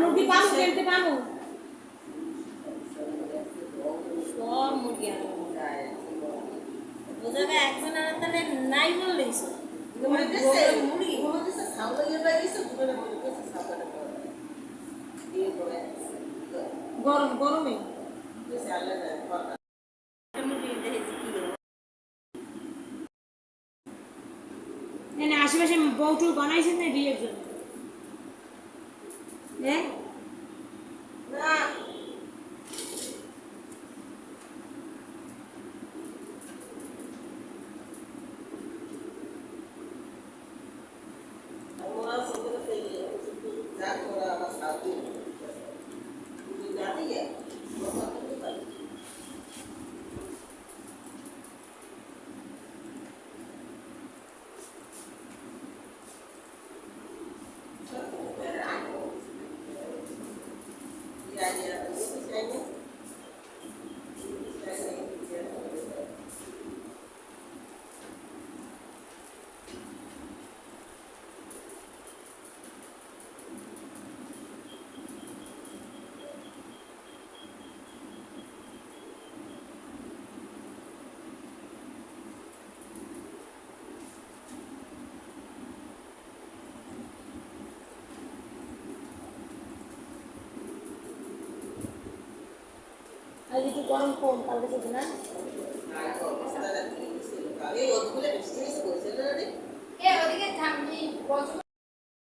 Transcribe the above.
মুরগি পাবো কিনতে পাবো সব মুরগি বোঝা যায় একজন আর তাহলে নাই বললেই মুরগি গরম গরমে আশেপাশে বউটু বানাইছেন না বিয়ের জন্য 耶 चाहिए आपको चाहिए আজ একটু গরম কম কালকে থেকে না